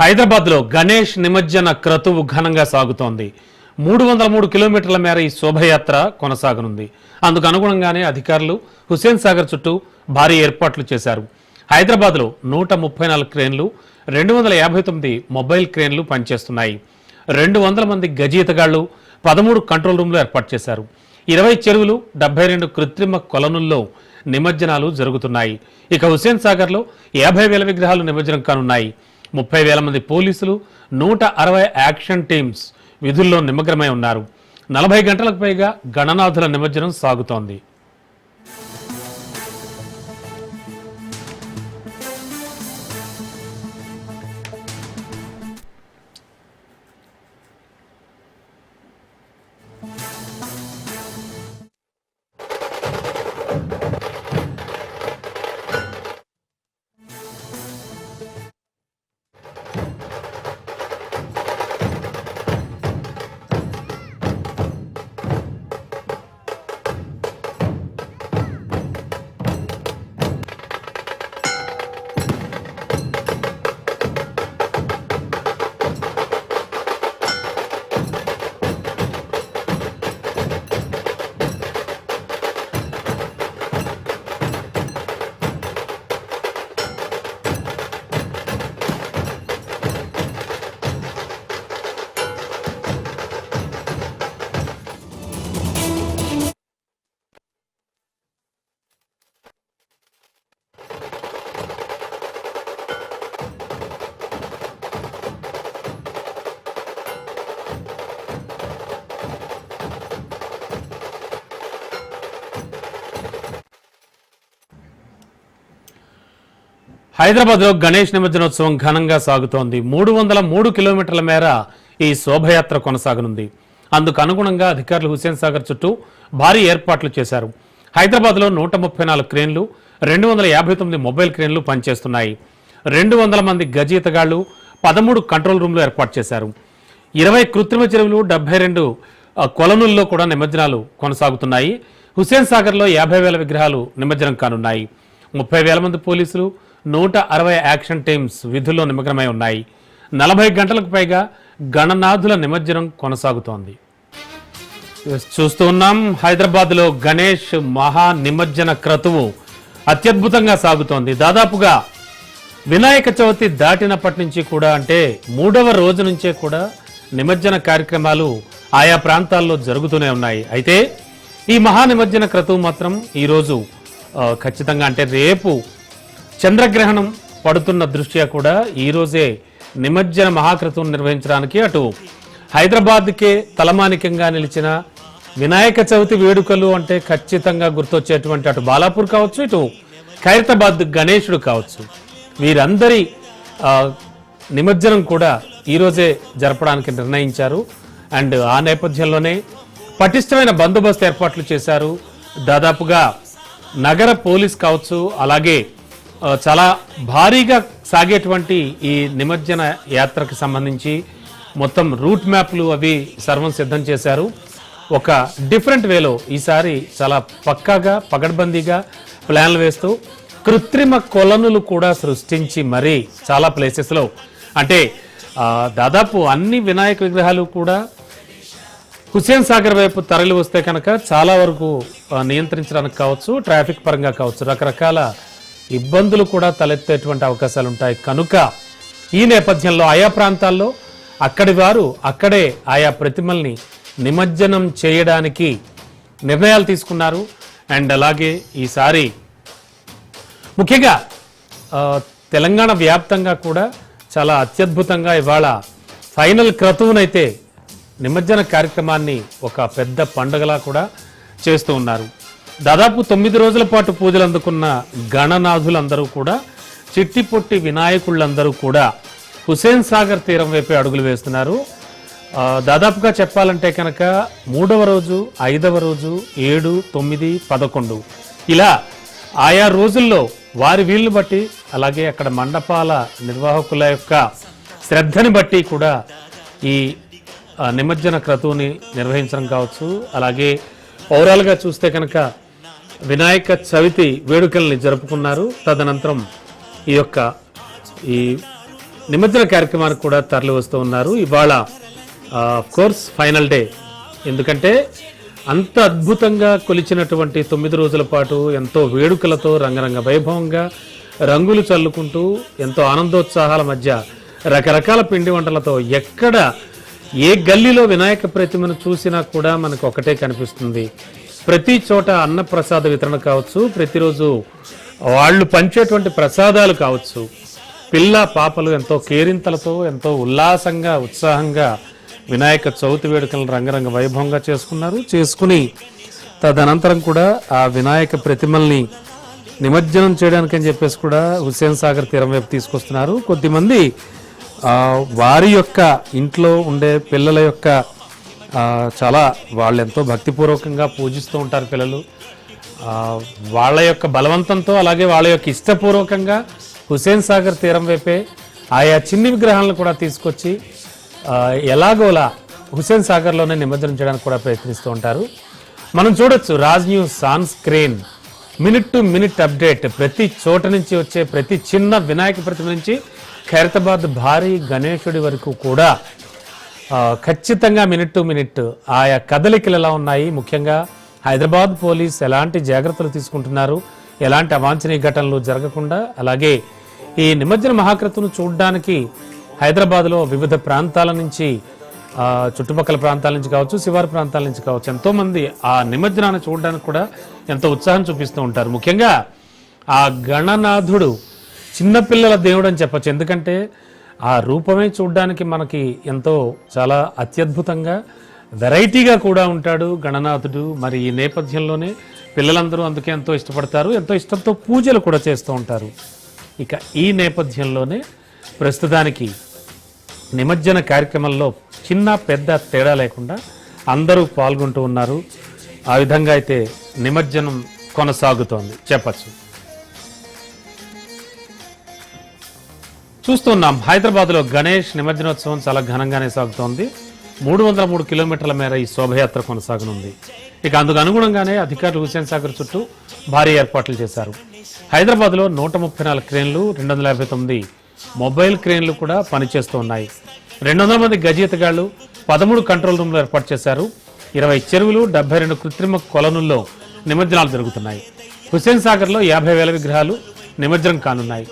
హైదరాబాద్లో గణేష్ నిమజ్జన క్రతువు ఘనంగా సాగుతోంది. మూడు వందల మూడు కిలోమీటర్ల మేర ఈ శోభయాత్ర కొనసాగనుంది. అందుకు అనుగుణంగానే అధికారులు హుస్సేన్ సాగర్ చుట్టూ భారీ ఏర్పాట్లు చేశారు. హైదరాబాద్లో నూట ముప్పై నాలుగు క్రేన్లు రెండు వందల యాభై తొమ్మిది మొబైల్ క్రేన్లు పనిచేస్తున్నాయి. రెండు వందల మంది గజీతగాళ్ళు పదమూడు కంట్రోల్ రూమ్లు ఏర్పాటు చేశారు. ఇరవై చెరువులు డెబ్బై రెండు కృత్రిమ కొలనుల్లో నిమజ్జనాలు జరుగుతున్నాయి. ఇక హుస్సేన్ సాగర్లో యాభై వేల విగ్రహాలు నిమజ్జనం కానున్నాయి. ముప్పై వేల మంది పోలీసులు నూట అరవై యాక్షన్ టీమ్స్ విధుల్లో నిమగ్నమై ఉన్నారు. నలభై గంటలకు పైగా గణనాథుల నిమజ్జనం సాగుతోంది. హైదరాబాద్లో గణేష్ నిమజ్జనోత్సవం ఘనంగా సాగుతోంది. మూడు వందల మూడు కిలోమీటర్ల మేర ఈ శోభయాత్ర కొనసాగనుంది. అందుకు అనుగుణంగా అధికారులు హుస్సేన్ సాగర్ చుట్టూ భారీ ఏర్పాట్లు చేశారు. హైదరాబాద్లో నూట ముప్పై నాలుగు క్రేన్లు రెండు వందల యాభై తొమ్మిది మొబైల్ క్రేన్లు పనిచేస్తున్నాయి. రెండు వందల మంది గజీతగాళ్ళు పదమూడు కంట్రోల్ రూమ్లు ఏర్పాటు చేశారు. ఇరవై కృత్రిమ చెరువులు డెబ్బై రెండు కొలనుల్లో కూడా నిమజ్జనాలు కొనసాగుతున్నాయి. హుస్సేన్ సాగర్లో యాభై వేల విగ్రహాలు నిమజ్జనం కానున్నాయి. ముప్పై వేల మంది పోలీసులు నూట అరవై యాక్షన్ టీమ్స్ విధుల్లో నిమగ్నమై ఉన్నాయి. నలభై గంటలకు పైగా గణనాథుల నిమజ్జనం కొనసాగుతోంది. చూస్తూ ఉన్నాం హైదరాబాద్లో గణేష్ మహా నిమజ్జన క్రతువు అత్యద్భుతంగా సాగుతోంది. దాదాపుగా వినాయక చవితి దాటినప్పటి నుంచి కూడా అంటే మూడవ రోజు నుంచే కూడా నిమజ్జన కార్యక్రమాలు ఆయా ప్రాంతాల్లో జరుగుతూనే ఉన్నాయి. అయితే ఈ మహా నిమజ్జన క్రతువు మాత్రం ఈరోజు ఖచ్చితంగా అంటే రేపు చంద్రగ్రహణం పడుతున్న దృష్ట్యా కూడా ఈరోజే నిమజ్జన మహాకృతం నిర్వహించడానికి అటు హైదరాబాద్కే తలమానికంగా నిలిచిన వినాయక చవితి వేడుకలు అంటే ఖచ్చితంగా గుర్తొచ్చేటువంటి అటు బాలాపూర్ కావచ్చు ఇటు ఖైరతాబాద్ గణేశుడు కావచ్చు. వీరందరి నిమజ్జనం కూడా ఈరోజే జరపడానికి నిర్ణయించారు. అండ్ ఆ నేపథ్యంలోనే పటిష్టమైన బందోబస్తు ఏర్పాట్లు చేశారు. దాదాపుగా నగర పోలీస్ కావచ్చు అలాగే చాలా భారీగా సాగేటువంటి ఈ నిమజ్జన యాత్రకు సంబంధించి మొత్తం రూట్ మ్యాప్లు అవి సర్వం సిద్ధం చేశారు. ఒక డిఫరెంట్ వేలో ఈసారి చాలా పక్కాగా పగడ్బందీగా ప్లాన్లు వేస్తూ కృత్రిమ కొలనులు కూడా సృష్టించి మరీ చాలా ప్లేసెస్లో. అంటే దాదాపు అన్ని వినాయక విగ్రహాలు కూడా హుస్సేన్ సాగర్ వైపు తరలి వస్తే కనుక చాలా వరకు నియంత్రించడానికి కావచ్చు ట్రాఫిక్ పరంగా కావచ్చు రకరకాల ఇబ్బందులు కూడా తలెత్తేటువంటి అవకాశాలు ఉంటాయి కనుక ఈ నేపథ్యంలో ఆయా ప్రాంతాల్లో అక్కడి వారు అక్కడే ఆయా ప్రతిమల్ని నిమజ్జనం చేయడానికి నిర్ణయాలు తీసుకున్నారు. అండ్ అలాగే ఈసారి ముఖ్యంగా తెలంగాణ వ్యాప్తంగా కూడా చాలా అత్యద్భుతంగా ఇవాళ ఫైనల్ క్రతువునైతే నిమజ్జన కార్యక్రమాన్ని ఒక పెద్ద పండుగలా కూడా చేస్తూ ఉన్నారు. దాదాపు తొమ్మిది రోజుల పాటు పూజలు అందుకున్న గణనాథులందరూ కూడా చిట్టి పొట్టి వినాయకుళ్ళందరూ కూడా హుసేన్ సాగర్ తీరం వైపే అడుగులు వేస్తున్నారు. దాదాపుగా చెప్పాలంటే కనుక మూడవ రోజు ఐదవ రోజు ఏడు తొమ్మిది పదకొండు. ఇలా ఆయా రోజుల్లో వారి వీళ్ళని బట్టి అలాగే అక్కడ మండపాల నిర్వాహకుల యొక్క శ్రద్ధని బట్టి కూడా ఈ నిమజ్జన క్రతువుని నిర్వహించడం కావచ్చు. అలాగే ఓవరాల్గా చూస్తే కనుక వినాయక చవితి వేడుకల్ని జరుపుకున్నారు. తదనంతరం ఈ యొక్క ఈ నిమజ్జన కార్యక్రమానికి కూడా తరలి వస్తూ ఉన్నారు. ఇవాళ కోర్స్ ఫైనల్ డే ఎందుకంటే అంత అద్భుతంగా కొలిచినటువంటి తొమ్మిది రోజుల పాటు ఎంతో వేడుకలతో రంగరంగ వైభవంగా రంగులు చల్లుకుంటూ ఎంతో ఆనందోత్సాహాల మధ్య రకరకాల పిండి వంటలతో ఎక్కడ ఏ గల్లీలో వినాయక ప్రతిమను చూసినా కూడా మనకు ఒకటే కనిపిస్తుంది. ప్రతి చోట అన్నప్రసాద వితరణ కావచ్చు ప్రతిరోజు వాళ్ళు పంచేటువంటి ప్రసాదాలు కావచ్చు. పిల్ల పాపలు ఎంతో కేరింతలతో ఎంతో ఉల్లాసంగా ఉత్సాహంగా వినాయక చవితి వేడుకలను రంగరంగ వైభవంగా చేసుకున్నారు. చేసుకుని తదనంతరం కూడా ఆ వినాయక ప్రతిమల్ని నిమజ్జనం చేయడానికి అని చెప్పేసి కూడా హుస్సేన్ సాగర్ తీరం వైపు తీసుకొస్తున్నారు. కొద్దిమంది వారి యొక్క ఇంట్లో ఉండే పిల్లల యొక్క చాలా వాళ్ళు ఎంతో భక్తిపూర్వకంగా పూజిస్తూ ఉంటారు పిల్లలు. వాళ్ళ యొక్క బలవంతంతో అలాగే వాళ్ళ యొక్క ఇష్టపూర్వకంగా హుసేన్ సాగర్ తీరం వైపే ఆయా చిన్ని విగ్రహాలను కూడా తీసుకొచ్చి ఎలాగోలా హుసేన్ సాగర్లోనే నిమజ్జనం చేయడానికి కూడా ప్రయత్నిస్తూ ఉంటారు. మనం చూడొచ్చు Raj news on screen. Minute to minute update. ప్రతి చోట నుంచి వచ్చే ప్రతి చిన్న వినాయక ప్రతిమ నుంచి ఖైరతాబాద్ భారీ గణేశుడి వరకు కూడా ఖచ్చితంగా మినిట్ టు మినిట్ ఆయా కదలికలు ఎలా ఉన్నాయి. ముఖ్యంగా హైదరాబాద్ పోలీస్ ఎలాంటి జాగ్రత్తలు తీసుకుంటున్నారు? ఎలాంటి అవాంఛనీయ ఘటనలు జరగకుండా? అలాగే ఈ నిమజ్జన మహాకృతును చూడడానికి హైదరాబాద్లో వివిధ ప్రాంతాల నుంచి చుట్టుపక్కల ప్రాంతాల నుంచి కావచ్చు శివారు ప్రాంతాల నుంచి కావచ్చు ఎంతోమంది ఆ నిమజ్జనాన్ని చూడడానికి కూడా ఎంతో ఉత్సాహం చూపిస్తూ ఉంటారు. ముఖ్యంగా ఆ గణనాథుడు చిన్నపిల్లల దేవుడు అని చెప్పచ్చు. ఎందుకంటే ఆ రూపమే చూడడానికి మనకి ఎంతో చాలా అత్యద్భుతంగా వెరైటీగా కూడా ఉంటాడు గణనాథుడు. మరి ఈ నేపథ్యంలోనే పిల్లలందరూ అందుకే ఎంతో ఇష్టపడతారు ఎంతో ఇష్టంతో పూజలు కూడా చేస్తూ ఉంటారు. ఇక ఈ నేపథ్యంలోనే ప్రస్తుతానికి నిమజ్జన కార్యక్రమంలో చిన్న పెద్ద తేడా లేకుండా అందరూ పాల్గొంటూ ఉన్నారు. ఆ విధంగా అయితే నిమజ్జనం కొనసాగుతోంది. చెప్పచ్చు. చూస్తున్నాం. హైదరాబాద్లో గణేష్ నిమజ్జనోత్సవం చాలా ఘనంగానే సాగుతోంది. మూడు వందల మూడు కిలోమీటర్ల మేర ఈ శోభయాత్ర కొనసాగనుంది. ఇక అందుకు అనుగుణంగానే అధికారులు హుసేన్ సాగర్ చుట్టూ భారీ ఏర్పాట్లు చేశారు. హైదరాబాద్లో నూట ముప్పై నాలుగు క్రేన్లు రెండు వందల యాభై తొమ్మిది మొబైల్ క్రేన్లు కూడా పనిచేస్తూ ఉన్నాయి. రెండు వందల మంది గజీతగాళ్ళు పదమూడు కంట్రోల్ రూమ్లు ఏర్పాటు చేశారు. ఇరవై చెరువులు డెబ్బై రెండు కృత్రిమ కొలనుల్లో నిమజ్జనాలు జరుగుతున్నాయి. హుస్సేన్ సాగర్లో యాభై వేల విగ్రహాలు నిమజ్జనం కానున్నాయి.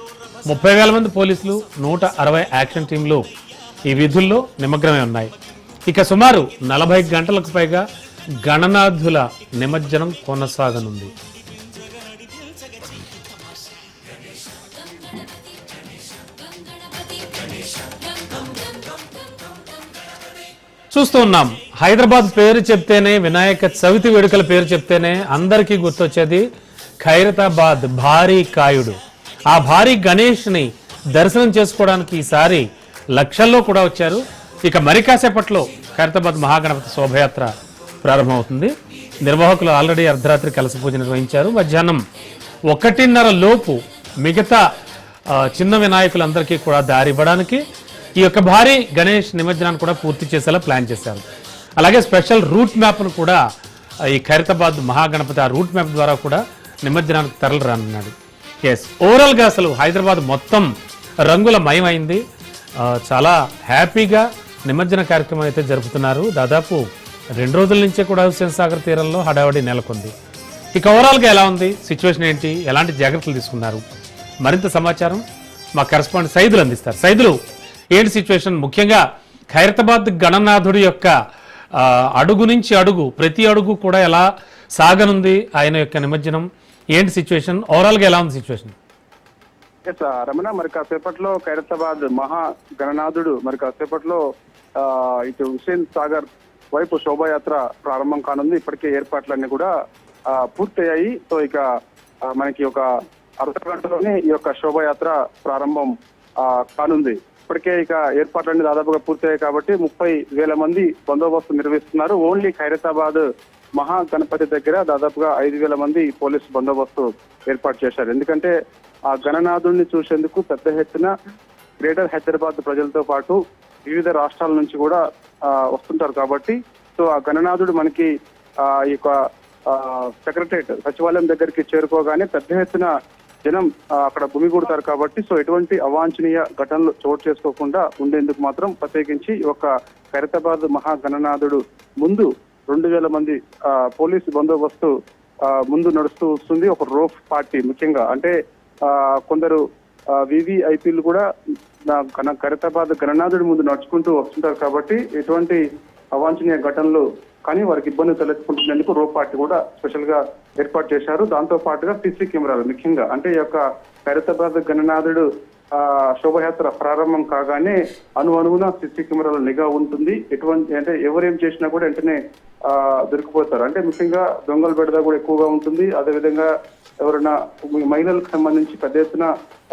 ముప్పై వేల మంది పోలీసులు నూట అరవై యాక్షన్ టీంలు ఈ విధుల్లో నిమగ్నమై ఉన్నాయి. ఇక సుమారు నలభై గంటలకు పైగా గణనాథుల నిమజ్జనం కొనసాగనుంది. చూస్తూ ఉన్నాం. హైదరాబాద్ పేరు చెప్తేనే వినాయక చవితి వేడుకల పేరు చెప్తేనే అందరికీ గుర్తొచ్చేది ఖైరతాబాద్ భారీ కాయుడు. ఆ భారీ గణేష్ని దర్శనం చేసుకోవడానికి ఈసారి లక్షల్లో కూడా వచ్చారు. ఇక మరి కాసేపట్లో ఖైరతాబాద్ మహాగణపతి శోభయాత్ర ప్రారంభమవుతుంది. నిర్వాహకులు ఆల్రెడీ అర్ధరాత్రి కలసి పూజ నిర్వహించారు. మధ్యాహ్నం ఒకటిన్నర లోపు మిగతా చిన్న వినాయకులందరికీ కూడా దారి ఇవ్వడానికి ఈ యొక్క భారీ గణేష్ నిమజ్జనాన్ని కూడా పూర్తి చేసేలా ప్లాన్ చేశారు. అలాగే స్పెషల్ రూట్ మ్యాప్ను కూడా ఈ ఖైరతాబాద్ మహాగణపతి ఆ రూట్ మ్యాప్ ద్వారా కూడా నిమజ్జనానికి తరలి రానున్నాడు. ఎస్ ఓవరాల్గా అసలు హైదరాబాద్ మొత్తం రంగుల మయమైంది. చాలా హ్యాపీగా నిమజ్జన కార్యక్రమం అయితే జరుపుతున్నారు. దాదాపు రెండు రోజుల నుంచే కూడా హుస్సేన్ సాగర్ తీరంలో హడావడి నెలకొంది. ఇక ఓవరాల్గా ఎలా ఉంది? సిచ్యువేషన్ ఏంటి? ఎలాంటి జాగ్రత్తలు తీసుకున్నారు? మరింత సమాచారం మా కరెస్పాండెంట్ సైదులు అందిస్తారు. సైదులు ఏంటి సిచ్యువేషన్ ముఖ్యంగా ఖైరతాబాద్ గణనాథుడి యొక్క అడుగు నుంచి అడుగు ప్రతి అడుగు కూడా ఎలా సాగనుంది? ఆయన యొక్క నిమజ్జనం ఏంటి సిచ్యువేషన్ ఓవరాల్గా ఎలా ఉంది సిచ్యువేషన్ ఎస్ రమణ మరి కాసేపట్లో ఖైరతాబాద్ మహా గణనాథుడు మరి కాసేపట్లో ఇటు హుసేన్ సాగర్ వైపు శోభాయాత్ర ప్రారంభం కానుంది. ఇప్పటికే ఏర్పాట్లన్నీ కూడా పూర్తయ్యాయి. సో ఇక మనకి ఒక అర్ధ గంటలోనే ఈ యొక్క శోభాయాత్ర ప్రారంభం కానుంది. ఇప్పటికే ఇక ఏర్పాట్లన్నీ దాదాపుగా పూర్తయ్యాయి కాబట్టి ముప్పై వేల మంది బందోబస్తు నిర్వహిస్తున్నారు. ఓన్లీ ఖైరతాబాద్ మహా గణపతి దగ్గర దాదాపుగా ఐదు వేల మంది పోలీసు బందోబస్తు ఏర్పాటు చేశారు. ఎందుకంటే ఆ గణనాథుడిని చూసేందుకు పెద్ద ఎత్తున గ్రేటర్ హైదరాబాద్ ప్రజలతో పాటు వివిధ రాష్ట్రాల నుంచి కూడా వస్తుంటారు కాబట్టి సో ఆ గణనాథుడు మనకి ఆ, ఈ యొక్క సెక్రటరేట్ సచివాలయం దగ్గరికి చేరుకోగానే పెద్ద ఎత్తున జనం అక్కడ అక్కడ భూమిగూడతారు కాబట్టి సో ఎటువంటి అవాంఛనీయ ఘటనలు చోటు చేసుకోకుండా ఉండేందుకు మాత్రం ప్రత్యేకించి ఒక ఖైరతాబాద్ మహాగణనాథుడు ముందు రెండు వేల మంది పోలీసు బందోబస్తు ముందు నడుస్తూ వస్తుంది. ఒక రోఫ్ పార్టీ ముఖ్యంగా. అంటే కొందరు వివిఐపీలు కూడా నా గణ గణనాథుడి ముందు నడుచుకుంటూ వస్తుంటారు కాబట్టి ఎటువంటి అవాంఛనీయ ఘటనలు కానీ వారికి ఇబ్బంది తలెత్తుకుంటున్నందుకు రో పార్టీ కూడా స్పెషల్గా ఏర్పాటు చేశారు. దాంతో పాటుగా సీసీ కెమెరాలు ముఖ్యంగా. అంటే ఈ యొక్క ఖైరతాబాద్ గణనాథుడు ఆ శోభయాత్ర ప్రారంభం కాగానే అను అనుగుణ సీసీ కెమెరాల నిఘా ఉంటుంది. ఎటువంటి అంటే ఎవరేం చేసినా కూడా వెంటనే దొరికిపోతారు. అంటే ముఖ్యంగా దొంగల బెడద కూడా ఎక్కువగా ఉంటుంది. అదేవిధంగా ఎవరైనా మహిళలకు సంబంధించి పెద్ద ఎత్తున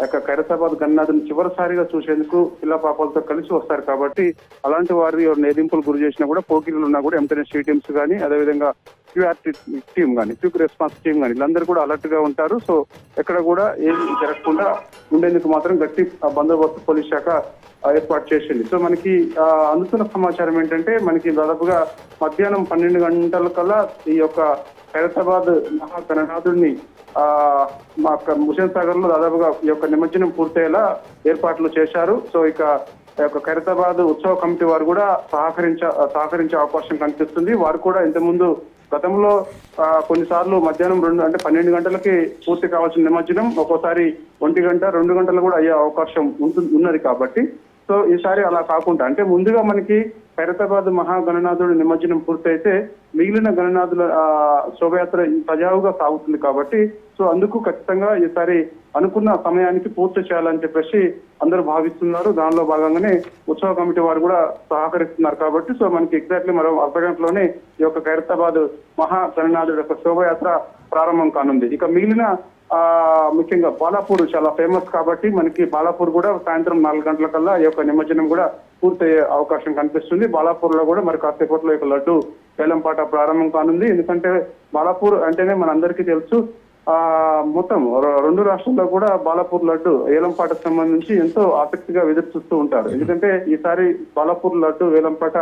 యొక్క ఖైరతాబాద్ గన్నాథుని చివరిసారిగా చూసేందుకు పిల్ల పాపాలతో కలిసి వస్తారు. కాబట్టి అలాంటి వారి ఎవరు నేదింపులు గురి చేసినా కూడా పోకిరీలు ఉన్నా కూడా ఎంటనే స్టేడియంస్ కానీ అదేవిధంగా క్యూఆర్టీ టీమ్ కానీ క్యూక్ రెస్పాన్స్ టీమ్ కానీ వీళ్ళందరూ కూడా అలర్ట్గా ఉంటారు. సో ఎక్కడ కూడా ఏమి జరగకుండా ఉండేందుకు మాత్రం గట్టి ఆ, బందోబస్తు పోలీస్ శాఖ ఏర్పాటు చేసింది. సో మనకి అందుతున్న సమాచారం ఏంటంటే మనకి దాదాపుగా మధ్యాహ్నం పన్నెండు గంటల కల్లా ఈ యొక్క ఖైరతాబాద్ మహాగణనాథుడిని ఆ మా ముసేన్ సాగర్లో దాదాపుగా ఈ యొక్క నిమజ్జనం పూర్తయ్యేలా ఏర్పాట్లు చేశారు. సో ఇక యొక్క ఖైరతాబాద్ ఉత్సవ కమిటీ వారు కూడా సహకరించ సహకరించే అవకాశం కనిపిస్తుంది. వారు కూడా ఇంతకుముందు గతంలో కొన్నిసార్లు మధ్యాహ్నం రెండు అంటే పన్నెండు గంటలకి పూర్తి కావాల్సిన నిమజ్జనం ఒక్కోసారి ఒంటి గంట రెండు గంటలు కూడా అయ్యే అవకాశం ఉంటుంది ఉన్నది కాబట్టి. సో ఈసారి అలా కాకుండా అంటే ముందుగా మనకి ఖైరతాబాద్ మహాగణనాథుడు నిమజ్జనం పూర్తయితే మిగిలిన గణనాథుల శోభయాత్ర సజావుగా సాగుతుంది కాబట్టి సో అందుకు ఖచ్చితంగా ఈసారి అనుకున్న సమయానికి పూర్తి చేయాలని చెప్పేసి అందరూ భావిస్తున్నారు. దానిలో భాగంగానే ఉత్సవ కమిటీ వారు కూడా సహకరిస్తున్నారు కాబట్టి సో మనకి ఎగ్జాక్ట్లీ మరో అర్ధ గంటలోనే ఈ యొక్క ఖైరతాబాద్ మహాగణనాథుడు యొక్క శోభయాత్ర ప్రారంభం కానుంది. ఇక మిగిలిన ముఖ్యంగా బాలాపూర్ చాలా ఫేమస్ కాబట్టి మనకి బాలాపూర్ కూడా సాయంత్రం నాలుగు గంటల కల్లా ఈ యొక్క నిమజ్జనం కూడా పూర్తయ్యే అవకాశం కనిపిస్తుంది. బాలాపూర్లో కూడా మరి కాసేపట్లో యొక్క లడ్డు వేలంపాట ప్రారంభం కానుంది. ఎందుకంటే బాలాపూర్ అంటేనే మనందరికీ తెలుసు ఆ మొత్తం రెండు రాష్ట్రాల్లో కూడా బాలాపూర్ లడ్డు వేలంపాటకు సంబంధించి ఎంతో ఆసక్తిగా ఎదురు చూస్తూ ఉంటారు. ఎందుకంటే ఈసారి బాలాపూర్ లడ్డు వేలంపాట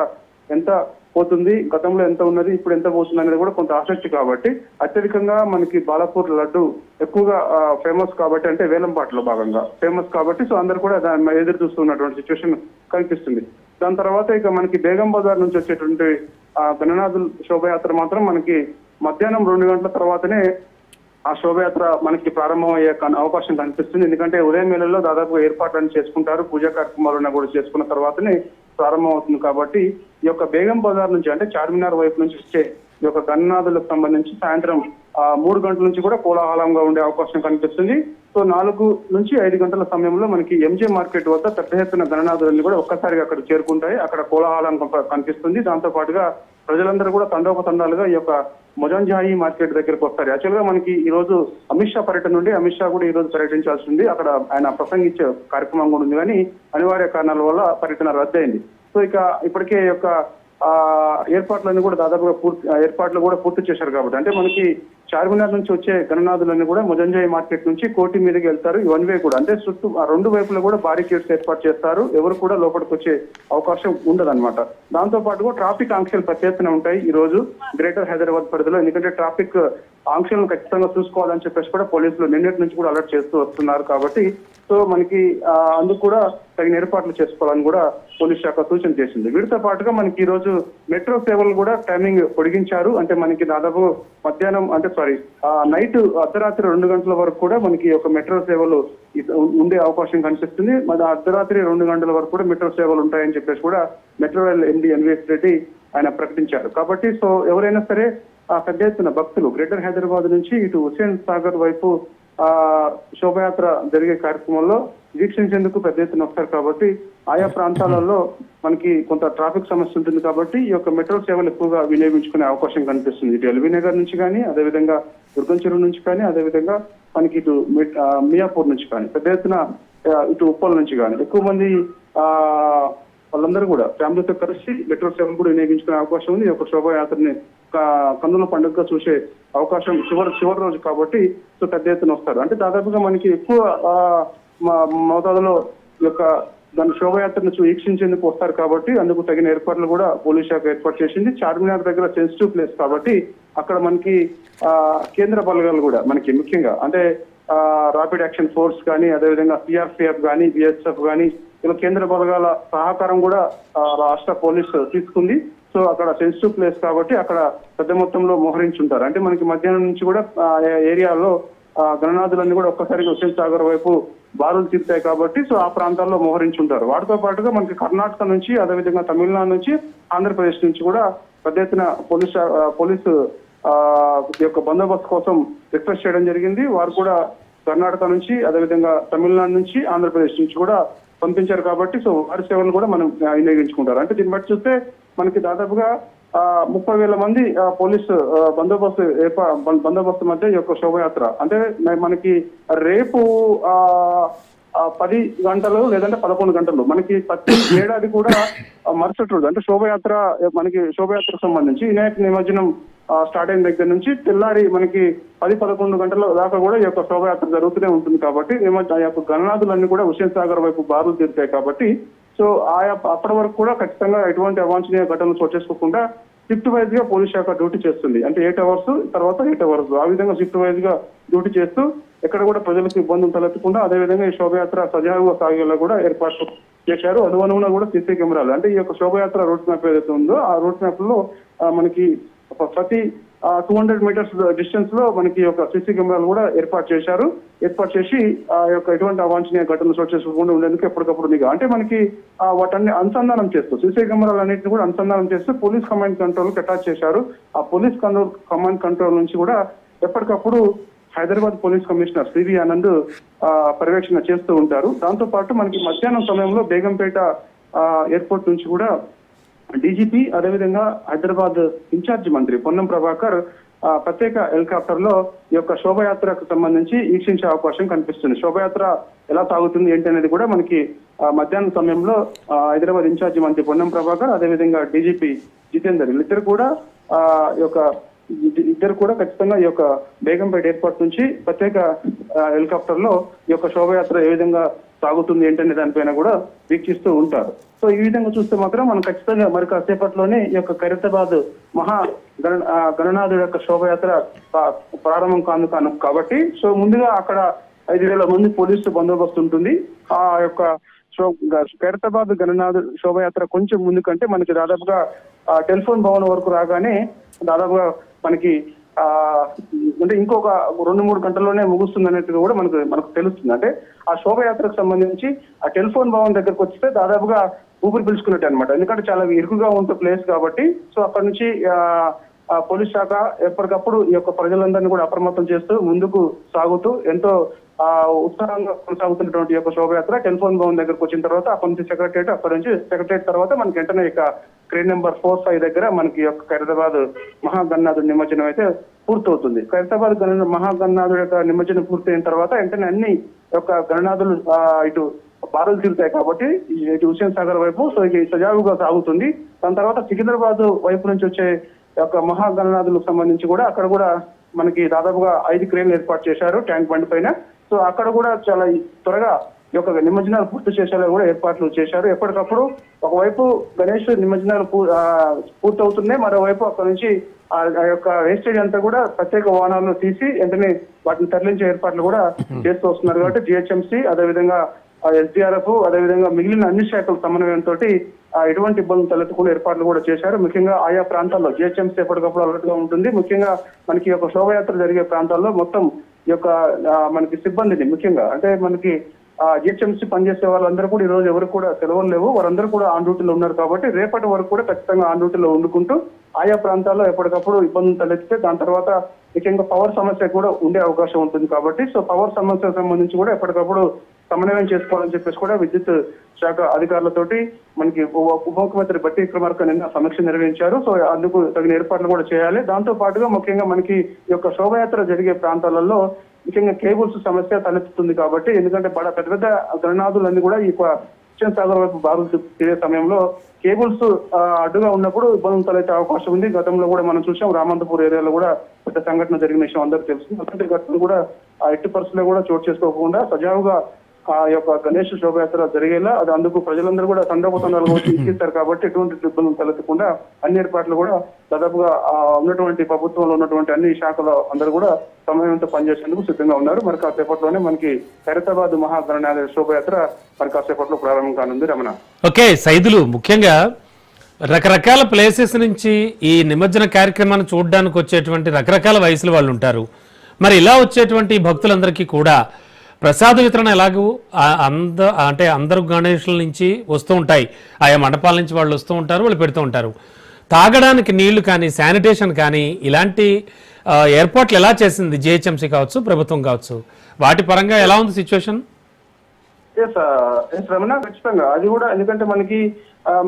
ఎంత పోతుంది. గతంలో ఎంత ఉన్నది ఇప్పుడు ఎంత పోతుంది అనేది కూడా కొంత ఆసక్తి కాబట్టి అత్యధికంగా మనకి బాలాపూర్ లడ్డు ఎక్కువగా ఫేమస్ కాబట్టి అంటే వేలంపాటలో భాగంగా ఫేమస్ కాబట్టి సో అందరు కూడా దాన్ని ఎదురు చూస్తున్నటువంటి సిచ్యువేషన్ కనిపిస్తుంది. దాని తర్వాత ఇక మనకి బేగం బజార్ నుంచి వచ్చేటువంటి ఆ గణనాథుల శోభయాత్ర మాత్రం మనకి మధ్యాహ్నం రెండు గంటల తర్వాతనే ఆ శోభయాత్ర మనకి ప్రారంభం అయ్యే అవకాశం కనిపిస్తుంది. ఎందుకంటే ఉదయం వేళల్లో దాదాపు ఏర్పాట్లను చేసుకుంటారు. పూజా కార్యక్రమాలను కూడా చేసుకున్న తర్వాతనే ప్రారంభం అవుతుంది కాబట్టి ఈ యొక్క బేగం బజార్ నుంచి అంటే చార్మినార్ వైపు నుంచి వచ్చే ఈ యొక్క గణనాథులకు సంబంధించి సాయంత్రం మూడు గంటల నుంచి కూడా కోలాహలంగా ఉండే అవకాశం కనిపిస్తుంది. సో నాలుగు నుంచి ఐదు గంటల సమయంలో మనకి ఎంజే మార్కెట్ వద్ద పెద్ద ఎత్తున గణనాథులన్నీ కూడా ఒక్కసారిగా అక్కడ చేరుకుంటాయి. అక్కడ కోలాహలం కనిపిస్తుంది. దాంతో పాటుగా ప్రజలందరూ కూడా తండోపతండాలుగా ఈ యొక్క మొజంజాయి మార్కెట్ దగ్గరకు వస్తారు. యాక్చువల్గా మనకి ఈ రోజు అమిత్ షా పర్యటన నుండి అమిత్ షా కూడా ఈ రోజు పర్యటించాల్సి ఉంది. అక్కడ ఆయన ప్రసంగించే కార్యక్రమం కూడా ఉంది. కానీ అనివార్య కారణాల వల్ల పర్యటన రద్దయింది. సో ఇక ఇప్పటికే యొక్క ఏర్పాట్లన్నీ కూడా దాదాపుగా పూర్తి ఏర్పాట్లు కూడా పూర్తి చేశారు కాబట్టి. అంటే మనకి చార్మినార్ నుంచి వచ్చే గణనాథులన్నీ కూడా ముజంజాయి మార్కెట్ నుంచి కోటి మీదకి వెళ్తారు. వన్ వే కూడా. అంటే చుట్టూ ఆ రెండు వైపులా కూడా బారికేడ్స్ ఏర్పాటు చేస్తారు. ఎవరు కూడా లోపలికి వచ్చే అవకాశం ఉండదన్నమాట. దాంతో పాటు కూడా ట్రాఫిక్ ఆంక్షలు ప్రత్యేకంగా ఉంటాయి ఈ రోజు గ్రేటర్ హైదరాబాద్ పరిధిలో. ఎందుకంటే ట్రాఫిక్ ఆంక్షలను ఖచ్చితంగా చూసుకోవాలని చెప్పేసి కూడా పోలీసులు నిన్నటి నుంచి కూడా అలర్ట్ చేస్తూ వస్తున్నారు కాబట్టి. సో మనకి అందుకు కూడా తగిన ఏర్పాట్లు చేసుకోవాలని కూడా పోలీస్ శాఖ సూచన చేసింది. వీటితో పాటుగా మనకి ఈ రోజు మెట్రో సేవలు కూడా టైమింగ్ పొడిగించారు. అంటే మనకి దాదాపు మధ్యాహ్నం అంటే సారీ నైట్ అర్ధరాత్రి రెండు గంటల వరకు కూడా మనకి ఒక మెట్రో సేవలు ఉండే అవకాశం కనిపిస్తుంది. మరి అర్ధరాత్రి రెండు గంటల వరకు కూడా మెట్రో సేవలు ఉంటాయని చెప్పేసి కూడా metro rail MD NVS Reddy ఆయన ప్రకటించారు. కాబట్టి సో ఎవరైనా సరే ఆ పెద్ద ఎత్తున భక్తులు గ్రేటర్ హైదరాబాద్ నుంచి ఇటు హుసేన్ సాగర్ వైపు శోభయాత్ర జరిగే కార్యక్రమంలో వీక్షించేందుకు పెద్ద ఎత్తున వస్తారు కాబట్టి ఆయా ప్రాంతాలలో మనకి కొంత ట్రాఫిక్ సమస్య ఉంటుంది కాబట్టి ఈ యొక్క మెట్రో సేవలు ఎక్కువగా వినియోగించుకునే అవకాశం కనిపిస్తుంది. ఇటు ఎల్బీ నగర్ నుంచి కానీ అదేవిధంగా దుర్గం చెరువు నుంచి కానీ అదేవిధంగా మనకి ఇటు మియాపూర్ నుంచి కానీ పెద్ద ఎత్తున ఇటు ఉప్పల్ నుంచి కానీ. ఎక్కువ మంది ఆ వాళ్ళందరూ కూడా ఫ్యామిలీతో కలిసి మెట్రో సేవలు కూడా వినియోగించుకునే అవకాశం ఉంది. ఈ యొక్క శోభాయాత్రని కందుల పండుగగా చూసే అవకాశం చివరి చివరి రోజు కాబట్టి సో పెద్ద ఎత్తున వస్తారు. అంటే దాదాపుగా మనకి ఎక్కువ మోతాదులో యొక్క దాని శోభయాత్రను వీక్షించేందుకు వస్తారు కాబట్టి అందుకు తగిన ఏర్పాట్లు కూడా పోలీస్ శాఖ ఏర్పాటు చేసింది. చార్మినార్ దగ్గర సెన్సిటివ్ ప్లేస్ కాబట్టి అక్కడ మనకి ఆ కేంద్ర బలగాలు కూడా మనకి ముఖ్యంగా అంటే రాపిడ్ యాక్షన్ ఫోర్స్ కానీ అదేవిధంగా సిఆర్పిఎఫ్ కానీ బిఎస్ఎఫ్ కానీ ఇలా కేంద్ర బలగాల సహకారం కూడా రాష్ట్ర పోలీస్ తీసుకుంది. సో అక్కడ సెన్సిటివ్ ప్లేస్ కాబట్టి అక్కడ పెద్ద మొత్తంలో మోహరించుంటారు. అంటే మనకి మధ్యాహ్నం నుంచి కూడా ఏరియాలో గణనాథులన్నీ కూడా ఒక్కసారి హుస్సేన్ సాగర్ వైపు బారులు తీరుతాయి కాబట్టి సో ఆ ప్రాంతాల్లో మోహరించుంటారు. వాటితో పాటుగా మనకి కర్ణాటక నుంచి అదేవిధంగా తమిళనాడు నుంచి ఆంధ్రప్రదేశ్ నుంచి కూడా పెద్ద ఎత్తున పోలీస్ పోలీసు ఈ యొక్క బందోబస్తు కోసం రిక్వెస్ట్ చేయడం జరిగింది. వారు కూడా కర్ణాటక నుంచి అదేవిధంగా తమిళనాడు నుంచి ఆంధ్రప్రదేశ్ నుంచి కూడా పంపించారు కాబట్టి సో వారి సేవలను కూడా మనం వినియోగించుకుంటారు. అంటే దీన్ని బట్టి చూస్తే మనకి దాదాపుగా ఆ, ముప్పై వేల మంది పోలీసు బందోబస్తు బందోబస్తు మధ్య ఈ యొక్క శోభయాత్ర. అంటే మనకి రేపు పది గంటలు లేదంటే పదకొండు గంటలు. మనకి ప్రతి ఏడాది కూడా మరుసటి రోజు అంటే శోభయాత్ర మనకి శోభయాత్రకు సంబంధించి వినాయక నిమజ్జనం స్టార్ట్ అయిన దగ్గర నుంచి తెల్లారి మనకి పది పదకొండు గంటల దాకా కూడా ఈ యొక్క శోభయాత్ర జరుగుతూనే ఉంటుంది కాబట్టి ఆ యొక్క గణనాథులన్నీ కూడా హుస్సేన్ సాగర్ వైపు బారులు తీరుతాయి కాబట్టి సో ఆయా అప్పటి వరకు కూడా ఖచ్చితంగా ఎటువంటి అవాంఛనీయ ఘటనలు చోటు చేసుకోకుండా షిఫ్ట్ వైజ్గా పోలీస్ శాఖ డ్యూటీ చేస్తుంది. అంటే ఎయిట్ అవర్స్ తర్వాత ఎయిట్ అవర్స్. ఆ విధంగా షిఫ్ట్ వైజ్గా డ్యూటీ చేస్తూ ఎక్కడ కూడా ప్రజలకు ఇబ్బందులు తలెత్తకుండా అదేవిధంగా ఈ శోభయాత్ర సజావుగా సాగేలా కూడా ఏర్పాట్లు చేశారు. అనువనువున కూడా సీసీ కెమెరాలు. అంటే ఈ యొక్క శోభయాత్ర రూట్ మ్యాప్ ఏదైతే ఉందో ఆ రూట్ మ్యాప్లో మనకి ఒక ప్రతి టూ హండ్రెడ్ మీటర్స్ డిస్టెన్స్లో మనకి ఒక సీసీ కెమెరాలు కూడా ఏర్పాటు చేశారు. ఏర్పాటు చేసి ఆ యొక్క ఎటువంటి అవాంఛనీయ ఘటనలు చోటు చేసుకోకుండా ఉండేందుకు ఎప్పటికప్పుడు నిఘా అంటే మనకి ఆ వాటన్ని అనుసంధానం చేస్తూ సీసీ కెమెరాలు అన్నింటిని కూడా అనుసంధానం చేస్తూ పోలీస్ కమాండ్ కంట్రోల్కి అటాచ్ చేశారు. ఆ పోలీస్ కంట్రోల్ కమాండ్ కంట్రోల్ నుంచి కూడా ఎప్పటికప్పుడు Hyderabad police commissioner CV Anand పర్యవేక్షణ చేస్తూ ఉంటారు. దాంతో పాటు మనకి మధ్యాహ్నం సమయంలో బేగంపేట ఎయిర్పోర్ట్ నుంచి కూడా డీజీపీ అదేవిధంగా హైదరాబాద్ ఇన్ఛార్జ్ మంత్రి పొన్నం ప్రభాకర్ ఆ, ప్రత్యేక హెలికాప్టర్లో ఈ యొక్క శోభయాత్రకు సంబంధించి వీక్షించే అవకాశం కనిపిస్తుంది. శోభయాత్ర ఎలా సాగుతుంది ఏంటి అనేది కూడా మనకి మధ్యాహ్నం సమయంలో హైదరాబాద్ ఇన్ఛార్జ్ మంత్రి పొన్నం ప్రభాకర్ అదేవిధంగా డీజీపీ జితేందర్ వీళ్ళిద్దరు కూడా ఆ యొక్క ఇద్దరు కూడా ఖచ్చితంగా ఈ యొక్క బేగంపేట ఎయిర్పోర్ట్ నుంచి ప్రత్యేక హెలికాప్టర్లో ఈ యొక్క శోభయాత్ర ఏ విధంగా సాగుతుంది ఏంటనే దానిపైన కూడా వీక్షిస్తూ ఉంటారు. సో ఈ విధంగా చూస్తే మాత్రం మనం ఖచ్చితంగా మరి కాసేపట్లోనే ఈ యొక్క ఖైరతాబాద్ మహా గణ గణనాథుడి యొక్క శోభయాత్ర ప్రారంభం కాను కాను కాబట్టి సో ముందుగా అక్కడ ఐదు వేల మంది పోలీసు బందోబస్తు ఉంటుంది. ఆ యొక్క శో గ- ఖైరతాబాద్ గణనాథ్ శోభయాత్ర కొంచెం ముందు కంటే మనకి దాదాపుగా టెలిఫోన్ భవన్ వరకు రాగానే దాదాపుగా మనకి అంటే ఇంకొక రెండు మూడు గంటల్లోనే ముగుస్తుంది అనేది కూడా మనకు మనకు తెలుస్తుంది. అంటే ఆ శోభయాత్రకు సంబంధించి ఆ టెలిఫోన్ భవన్ దగ్గరకు వస్తే దాదాపుగా ఊపిరి పిలుచుకున్నట్టు అనమాట ఎందుకంటే చాలా ఇరుకుగా ఉంటే ప్లేస్ కాబట్టి సో అక్కడ నుంచి ఆ పోలీస్ శాఖ ఎప్పటికప్పుడు ఈ యొక్క ప్రజలందరినీ కూడా అప్రమత్తం చేస్తూ ముందుకు సాగుతూ ఎంతో ఆ ఉత్సాహంగా కొనసాగుతున్నటువంటి యొక్క శోభయాత్ర టెలిఫోన్ భవన్ దగ్గరకు వచ్చిన తర్వాత అక్కడి నుంచి సెక్రటరేట్ అక్కడి నుంచి సెక్రటరేట్ తర్వాత మనకి వెంటనే ఇక క్రేన్ నెంబర్ ఫోర్ ఫైవ్ దగ్గర మనకి యొక్క ఖైరదాబాద్ మహాగన్నాథుడి నిమజ్జనం అయితే పూర్తవుతుంది. ఖైరదాబాద్ గణ మహాగన్నాథుడి యొక్క నిమజ్జనం పూర్తయిన తర్వాత వెంటనే అన్ని యొక్క గణనాథులు ఆ, ఇటు బారులు తిరుగుతాయి కాబట్టి ఇటు హుస్సేన్ సాగర్ వైపు సో ఇది సజావుగా సాగుతుంది. దాని తర్వాత సికింద్రాబాద్ వైపు నుంచి వచ్చే యొక్క మహాగణనాథులకు సంబంధించి కూడా అక్కడ కూడా మనకి దాదాపుగా ఐదు క్రేన్లు ఏర్పాటు చేశారు ట్యాంక్ బండ్ పైన. సో అక్కడ కూడా చాలా త్వరగా ఈ యొక్క నిమజ్జనాలు పూర్తి చేసేలా కూడా ఏర్పాట్లు చేశారు. ఎప్పటికప్పుడు ఒకవైపు గణేష్ నిమజ్జనాలు పూర్తవుతున్నాయి మరోవైపు అక్కడ నుంచి ఆ ఆ యొక్క వేస్టేజ్ అంతా కూడా ప్రత్యేక వాహనాలను తీసి వెంటనే వాటిని తరలించే ఏర్పాట్లు కూడా చేస్తూ వస్తున్నారు. కాబట్టి జిహెచ్ఎంసీ అదేవిధంగా ఎస్డిఆర్ఎఫ్ అదేవిధంగా మిగిలిన అన్ని శాఖల సమన్వయంతో ఎటువంటి ఇబ్బందులు తలెత్తకుండా ఏర్పాట్లు కూడా చేశారు. ముఖ్యంగా ఆయా ప్రాంతాల్లో జిహెచ్ఎంసీ ఎప్పటికప్పుడు అలర్ట్గా ఉంటుంది. ముఖ్యంగా మనకి ఒక యొక్క శోభయాత్ర జరిగే ప్రాంతాల్లో మొత్తం ఈ యొక్క మనకి సిబ్బందిని ముఖ్యంగా అంటే మనకి జిహెచ్ఎంసీ పనిచేసే వాళ్ళందరూ కూడా ఈ రోజు ఎవరు కూడా సెలవులు లేవు. వారందరూ కూడా ఆన్ డ్యూటీలో ఉన్నారు కాబట్టి రేపటి వరకు కూడా ఖచ్చితంగా ఆన్ డ్యూటీలో వండుకుంటూ ఆయా ప్రాంతాల్లో ఎప్పటికప్పుడు ఇబ్బందులు తలెత్తితే దాని తర్వాత ముఖ్యంగా పవర్ సమస్య కూడా ఉండే అవకాశం ఉంటుంది కాబట్టి సో పవర్ సమస్యకు సంబంధించి కూడా ఎప్పటికప్పుడు సమన్వయం చేసుకోవాలని చెప్పేసి కూడా విద్యుత్ శాఖ అధికారులతోటి మనకి ఉప ముఖ్యమంత్రి బట్టి విక్రమార్క నిన్న సమీక్ష నిర్వహించారు. సో అందుకు తగిన ఏర్పాట్లు కూడా చేయాలి. దాంతో పాటుగా ముఖ్యంగా మనకి ఈ యొక్క శోభయాత్ర జరిగే ప్రాంతాలలో ముఖ్యంగా కేబుల్స్ సమస్య తలెత్తుతుంది కాబట్టి ఎందుకంటే బడా పెద్ద పెద్ద గణనాథులన్నీ కూడా ఈ యొక్క సాగర్ వైపు బారులు తిరిగే సమయంలో కేబుల్స్ ఆ, అడ్డుగా ఉన్నప్పుడు ఇబ్బందులు తలెత్తే అవకాశం ఉంది. గతంలో కూడా మనం చూసాం రామంతపూర్ ఏరియాలో కూడా పెద్ద సంఘటన జరిగిన విషయం అందరికీ తెలుసు అలాంటి ఘటనలు కూడా ఆ ఎట్టి పరిస్థితుల్లో కూడా చోటు చేసుకోకుండా సజావుగా ఆ యొక్క గణేష్ శోభయాత్ర జరిగేలా అది అందుకు ప్రజలందరూ కూడా తండోపతండాలు వచ్చి ఇచ్చేస్తారు కాబట్టి ఎటువంటి ఇబ్బందులు తలెత్తకుండా అన్ని ఏర్పాట్లు కూడా దాదాపుగా ఆ ఉన్నటువంటి ప్రభుత్వంలో ఉన్నటువంటి అన్ని శాఖల అందరూ కూడా సమయంతో పనిచేసేందుకు సిద్ధంగా ఉన్నారు. మరి కాసేపట్లోనే మనకి ఖైరతాబాద్ మహాగణనాథ శోభయాత్ర మరి కాసేపట్లో ప్రారంభం కానుంది. రమణ. ఓకే సైదులు ముఖ్యంగా రకరకాల ప్లేసెస్ నుంచి ఈ నిమజ్జన కార్యక్రమాన్ని చూడడానికి వచ్చేటువంటి రకరకాల వయసుల వాళ్ళు ఉంటారు. మరి ఇలా వచ్చేటువంటి భక్తులందరికీ కూడా ప్రసాద వితరణ ఎలాగూ అంద అంటే అందరు గణేషుల నుంచి వస్తూ ఉంటాయి. ఆయా మండపాల నుంచి వాళ్ళు వస్తూ ఉంటారు వాళ్ళు పెడుతూ ఉంటారు. తాగడానికి నీళ్ళు కానీ శానిటేషన్ కానీ ఇలాంటి ఏర్పాట్లు ఎలా చేసింది జిహెచ్ఎంసీ కావచ్చు ప్రభుత్వం కావచ్చు? వాటి పరంగా ఎలా ఉంది సిచ్యువేషన్? ఎస్ ఎస్ రమణ ఖచ్చితంగా. అది కూడా ఎందుకంటే మనకి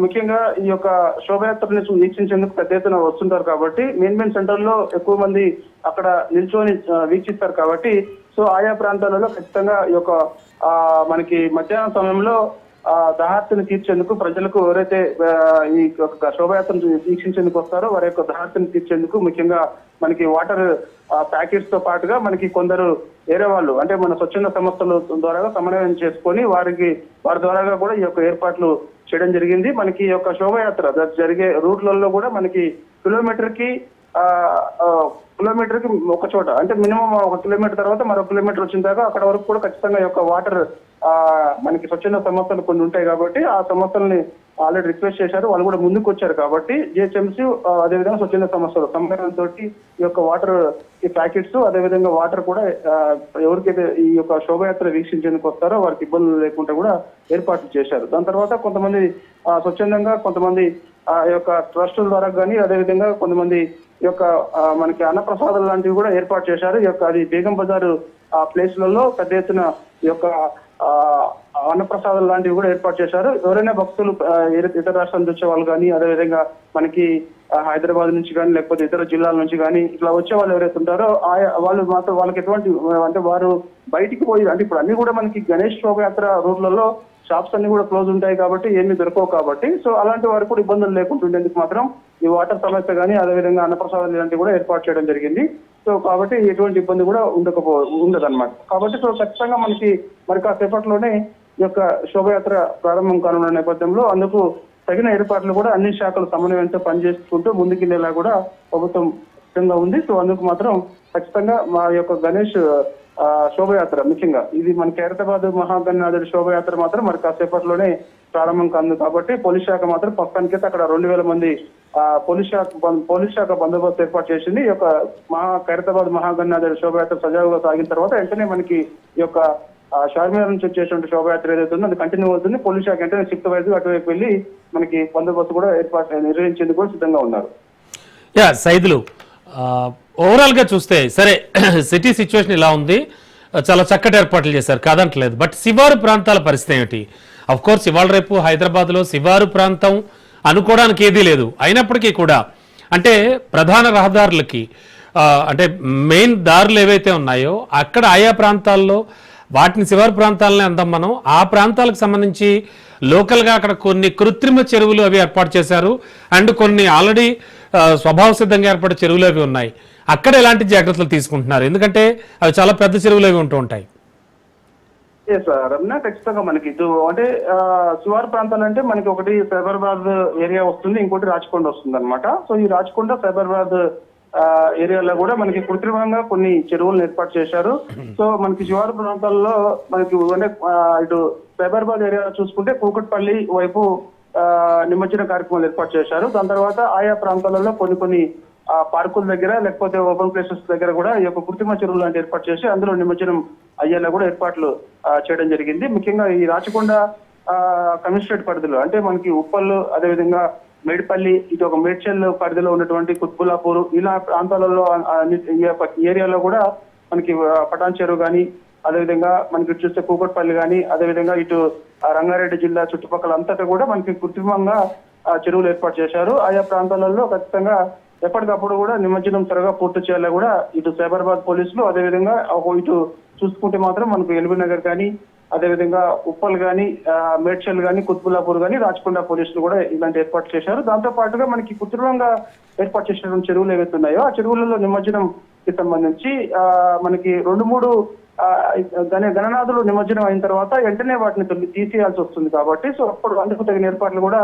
ముఖ్యంగా ఈ యొక్క శోభయాత్రని వీక్షించేందుకు పెద్ద ఎత్తున వస్తుంటారు కాబట్టి మెయిన్ మెయిన్ సెంటర్లో ఎక్కువ మంది అక్కడ నిల్చొని వీక్షిస్తారు కాబట్టి సో ఆయా ప్రాంతాలలో ఖచ్చితంగా ఈ యొక్క ఆ, మనకి మధ్యాహ్నం సమయంలో ఆ దహార్తిని తీర్చేందుకు ప్రజలకు ఎవరైతే ఈ యొక్క శోభయాత్రను వీక్షించేందుకు వస్తారో వారి యొక్క దహార్తిని తీర్చేందుకు ముఖ్యంగా మనకి వాటర్ ప్యాకెట్స్తో పాటుగా మనకి కొందరు వేరే వాళ్ళు అంటే మన స్వచ్ఛంద సంస్థల ద్వారా సమన్వయం చేసుకొని వారికి వారి ద్వారా కూడా ఈ యొక్క ఏర్పాట్లు చేయడం జరిగింది. మనకి ఈ యొక్క శోభయాత్ర జరిగే రూట్లలో కూడా మనకి కిలోమీటర్కి ఆ, కిలోమీటర్కి ఒక చోట. అంటే మినిమం ఒక కిలోమీటర్ తర్వాత మరో కిలోమీటర్ వచ్చిన దాకా అక్కడ వరకు కూడా ఖచ్చితంగా యొక్క వాటర్ ఆ మనకి స్వచ్ఛంద సంస్థలు కొన్ని ఉంటాయి కాబట్టి ఆ సంస్థల్ని ఆల్రెడీ రిక్వెస్ట్ చేశారు. వాళ్ళు కూడా ముందుకు వచ్చారు కాబట్టి జిహెచ్ఎంసీ అదేవిధంగా స్వచ్ఛంద సంస్థలు సమ్మేళనంతో ఈ యొక్క వాటర్ ఈ ప్యాకెట్స్ అదేవిధంగా వాటర్ కూడా ఎవరికైతే ఈ యొక్క శోభయాత్ర వీక్షించేందుకు వస్తారో వారికి ఇబ్బందులు లేకుండా కూడా ఏర్పాట్లు చేశారు. దాని తర్వాత కొంతమంది స్వచ్ఛందంగా కొంతమంది ఆ యొక్క ట్రస్టుల ద్వారా కానీ అదేవిధంగా కొంతమంది ఈ యొక్క మనకి అన్నప్రసాదాలు లాంటివి కూడా ఏర్పాటు చేశారు. ఈ యొక్క అది బేగం బజారు ఆ ప్లేస్లలో పెద్ద ఎత్తున ఈ యొక్క అన్నప్రసాదాలు లాంటివి కూడా ఏర్పాటు చేశారు. ఎవరైనా భక్తులు ఇతర రాష్ట్రాల నుంచి వచ్చే వాళ్ళు కానీ అదేవిధంగా మనకి హైదరాబాద్ నుంచి కానీ లేకపోతే ఇతర జిల్లాల నుంచి కానీ ఇట్లా వచ్చే వాళ్ళు ఎవరైతే ఉంటారో ఆయా వాళ్ళు మాత్రం వాళ్ళకి ఎటువంటి అంటే వారు బయటికి పోయి అంటే ఇప్పుడు అన్ని కూడా మనకి గణేష్ శోభయాత్ర రూట్లలో షాప్స్ అన్ని కూడా క్లోజ్ ఉంటాయి కాబట్టి ఏమీ దొరకవు కాబట్టి. సో అలాంటి వారికి కూడా ఇబ్బందులు లేకుండా ఉండేందుకు మాత్రం ఈ వాటర్ సమస్య కానీ అదేవిధంగా అన్నప్రసాదాలు ఇలాంటివి కూడా ఏర్పాటు చేయడం జరిగింది. సో కాబట్టి ఎటువంటి ఇబ్బంది కూడా ఉండకపో ఉండదన్నమాట. కాబట్టి సో ఖచ్చితంగా మనకి మరి కాసేపట్లోనే ఈ యొక్క శోభయాత్ర ప్రారంభం కానున్న నేపథ్యంలో అందుకు తగిన ఏర్పాట్లు కూడా అన్ని శాఖలు సమన్వయంతో పనిచేసుకుంటూ ముందుకెళ్ళేలా కూడా ప్రభుత్వం సిద్ధంగా ఉంది. సో అందుకు మాత్రం ఖచ్చితంగా మా యొక్క గణేష్ శోభయాత్ర ముఖ్యంగా ఇది మన ఖైరతాబాద్ మహాగణనాథుడి శోభయాత్ర మాత్రం మరి కాసేపట్లోనే ప్రారంభం కాదు కాబట్టి పోలీస్ శాఖ మాత్రం పక్కనికైతే అక్కడ రెండు వేల మంది పోలీస్ శాఖ బం- పోలీస్ శాఖ బందోబస్తు ఏర్పాటు చేసింది. ఈ యొక్క మహా ఖైరతాబాద్ మహాగణనాథుడి శోభయాత్ర సజావుగా సాగిన తర్వాత వెంటనే మనకి ఈ యొక్క షార్మినార్ నుంచి వచ్చేటువంటి శోభయాత్ర ఏదైతే ఉందో అది కంటిన్యూ అవుతుంది. పోలీస్ శాఖ అంటే షిఫ్ట్ వైజ్ అటువైపు వెళ్ళి మనకి బందోబస్తు కూడా ఏర్పాటు నిర్వహించేందుకు కూడా సిద్ధంగా ఉన్నారు. యా సైదులు ఓవరాల్గా చూస్తే సరే సిటీ సిచ్యువేషన్ ఇలా ఉంది. చాలా చక్కటి ఏర్పాట్లు చేశారు. కాదంటలేదు. బట్ శివారు ప్రాంతాల పరిస్థితి ఏమిటి? అఫ్ కోర్స్ ఇవాళ రేపు హైదరాబాద్లో శివారు ప్రాంతం అనుకోవడానికి ఏదీ లేదు. అయినప్పటికీ కూడా అంటే ప్రధాన రహదారులకి అంటే మెయిన్ దారులు ఏవైతే ఉన్నాయో అక్కడ ఆయా ప్రాంతాల్లో వాటిని శివారు ప్రాంతాలని అందాం మనం. ఆ ప్రాంతాలకు సంబంధించి లోకల్గా అక్కడ కొన్ని కృత్రిమ చెరువులు అవి ఏర్పాటు చేశారు. అండ్ కొన్ని ఆల్రెడీ స్వభావ సిద్ధంగా ఏర్పడే చెరువులు అవి ఉన్నాయి. అక్కడ ఎలాంటి జాగ్రత్తలు తీసుకుంటున్నారు? ఎందుకంటే అవి చాలా పెద్ద చెరువులు అవి ఉంటూ ఉంటాయి. ఎస్ ఖచ్చితంగా మనకి ఇటు అంటే శివారు ప్రాంతాలు అంటే మనకి ఒకటి సైబరాబాద్ ఏరియా వస్తుంది ఇంకోటి రాచకొండ వస్తుంది అనమాట సో ఈ రాచకొండ సైబరాబాద్ ఏరియాలో కూడా మనకి కృత్రిమంగా కొన్ని చెరువులను ఏర్పాటు చేశారు. సో మనకి శివారు ప్రాంతాల్లో మనకి అంటే ఇటు సైబరాబాద్ ఏరియా చూసుకుంటే కూకట్పల్లి వైపు నిమజ్జన కార్యక్రమాలు ఏర్పాటు చేశారు. దాని తర్వాత ఆయా ప్రాంతాలలో కొన్ని కొన్ని పార్కుల దగ్గర లేకపోతే ఓపెన్ ప్లేసెస్ దగ్గర కూడా ఈ యొక్క కృత్రిమ చెరువులు లాంటి ఏర్పాటు చేసి అందులో నిమజ్జనం అయ్యేలా కూడా ఏర్పాట్లు చేయడం జరిగింది. ముఖ్యంగా ఈ రాచకొండ కమిషనరేట్ పరిధిలో అంటే మనకి ఉప్పల్ అదేవిధంగా మేడిపల్లి ఇటు ఒక మేడ్చల్ పరిధిలో ఉన్నటువంటి కుత్బులాపూర్ ఇలా ప్రాంతాలలో అన్ని- ఏరియాలో కూడా మనకి పటాన్ చెరువు కానీ అదేవిధంగా మనకి చూస్తే కూకట్పల్లి కానీ అదేవిధంగా ఇటు రంగారెడ్డి జిల్లా చుట్టుపక్కల అంతటా కూడా మనకి కృత్రిమంగా చెరువులు ఏర్పాటు చేశారు. ఆయా ప్రాంతాలలో ఖచ్చితంగా ఎప్పటికప్పుడు కూడా నిమజ్జనం త్వరగా పూర్తి చేయాలి కూడా ఇటు సైబరాబాద్ పోలీసులు అదేవిధంగా ఇటు చూసుకుంటే మాత్రం మనకు ఎల్బీ నగర్ కానీ అదేవిధంగా ఉప్పల్ కానీ మేడ్చల్ గాని కుత్బుల్లాపూర్ కానీ రాచకొండ పోలీసులు కూడా ఇలాంటి ఏర్పాటు చేశారు. దాంతో పాటుగా మనకి కృత్రిమంగా ఏర్పాటు చేసినటువంటి చెరువులు ఏవైతే ఉన్నాయో ఆ చెరువులలో నిమజ్జనం కి సంబంధించి ఆ, మనకి రెండు మూడు ఆ, గణ గణనాథులు నిమజ్జనం అయిన తర్వాత వెంటనే వాటిని తొలి తీసేయాల్సి వస్తుంది కాబట్టి సో అప్పుడు అందుకు తగిన ఏర్పాట్లు కూడా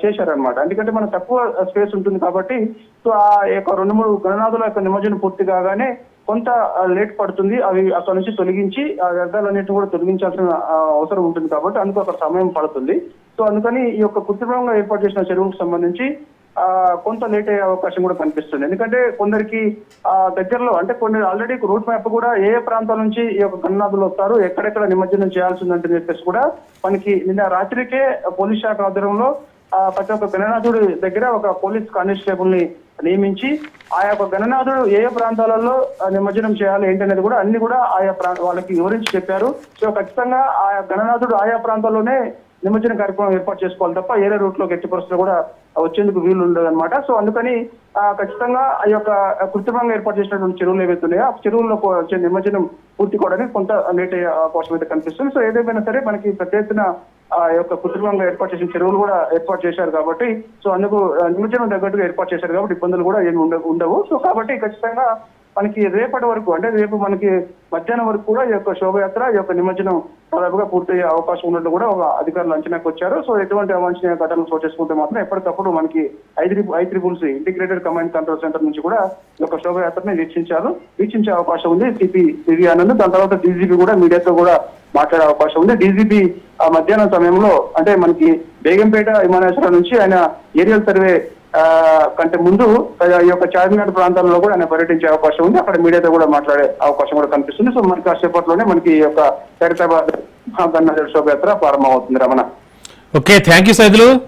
చేశారనమాట ఎందుకంటే మనకు తక్కువ స్పేస్ ఉంటుంది కాబట్టి సో ఆ యొక్క రెండు మూడు గణనాథుల యొక్క నిమజ్జనం పూర్తి కాగానే కొంత లేట్ పడుతుంది. అవి అక్కడ నుంచి తొలగించి ఆ వ్యర్థాలన్నింటినీ కూడా తొలగించాల్సిన అవసరం ఉంటుంది కాబట్టి అందుకు అక్కడ సమయం పడుతుంది. సో అందుకని ఈ యొక్క కృత్రిమంగా ఏర్పాటు చేసిన చెరువుకు సంబంధించి కొంత లేట్ అయ్యే అవకాశం కూడా కనిపిస్తుంది. ఎందుకంటే కొందరికి ఆ దగ్గరలో అంటే కొన్ని ఆల్రెడీ రూట్ మ్యాప్ కూడా ఏ ప్రాంతాల నుంచి ఈ యొక్క గణనాథులు వస్తారు ఎక్కడెక్కడ నిమజ్జనం చేయాల్సిందంటే చెప్పేసి కూడా మనకి నిన్న రాత్రికే పోలీస్ శాఖ ఆధ్వర్యంలో ప్రతి ఒక్క గణనాథుడి దగ్గర ఒక పోలీస్ కానిస్టేబుల్ని నియమించి ఆ యొక్క గణనాథుడు ఏ ఏ ప్రాంతాలలో నిమజ్జనం చేయాలి ఏంటనేది కూడా అన్ని కూడా ఆయా వాళ్ళకి వివరించి చెప్పారు. సో ఖచ్చితంగా ఆ గణనాథుడు ఆయా ప్రాంతాల్లోనే నిమజ్జన కార్యక్రమం ఏర్పాటు చేసుకోవాలి తప్ప ఏరే రూట్లో ఎట్టి పరిస్థితులు కూడా వచ్చేందుకు వీలు ఉండదు అనమాట సో అందుకని ఖచ్చితంగా ఆ యొక్క కృత్రిమంగా ఏర్పాటు చేసినటువంటి చెరువులు ఏవైతే ఉన్నాయో ఆ చెరువుల్లో వచ్చే నిమజ్జనం పూర్తి కావడానికి కొంత లేట్ అయ్యే అవకాశం అయితే కనిపిస్తుంది. సో ఏదేమైనా సరే మనకి పెద్ద ఎత్తున ఆ యొక్క కృత్రిమంగా ఏర్పాటు చేసిన చెరువులు కూడా ఏర్పాటు చేశారు కాబట్టి సో అందుకు నిమజ్జనం తగ్గట్టుగా ఏర్పాటు చేశారు కాబట్టి ఇబ్బందులు కూడా ఏమి ఉండవు. సో కాబట్టి ఖచ్చితంగా మనకి రేపటి వరకు అంటే రేపు మనకి మధ్యాహ్నం వరకు కూడా ఈ యొక్క శోభయాత్ర ఈ యొక్క నిమజ్జనం దాదాపుగా పూర్తయ్యే అవకాశం ఉన్నట్టు కూడా ఒక అధికారులు అంచనాకు వచ్చారు. సో ఎటువంటి అవాంఛనీయ ఘటనలు చోటు చేసుకుంటే మాత్రం ఎప్పటికప్పుడు మనకి ఐదు I triples integrated command control centre నుంచి కూడా ఈ యొక్క శోభయాత్రని వీక్షించారు. వీక్షించే అవకాశం ఉంది. సిపి సివి ఆనంద్ దాని తర్వాత డీజీపీ కూడా మీడియాతో కూడా మాట్లాడే అవకాశం ఉంది. డీజీపీ ఆ మధ్యాహ్నం సమయంలో అంటే మనకి బేగంపేట విమానాశ్రయం నుంచి ఆయన ఏరియల్ సర్వే కంటే ముందు ఆ, ఈ యొక్క చార్మినార్ ప్రాంతాల్లో కూడా ఆయన పర్యటించే అవకాశం ఉంది. అక్కడ మీడియాతో కూడా మాట్లాడే అవకాశం కూడా కనిపిస్తుంది. సో మనకి కాసేపట్లోనే మనకి ఈ యొక్క హైదరాబాద్ గన్నర్ శోభయాత్ర ప్రారంభమవుతుంది Ramana. Okay thank you Saidulu.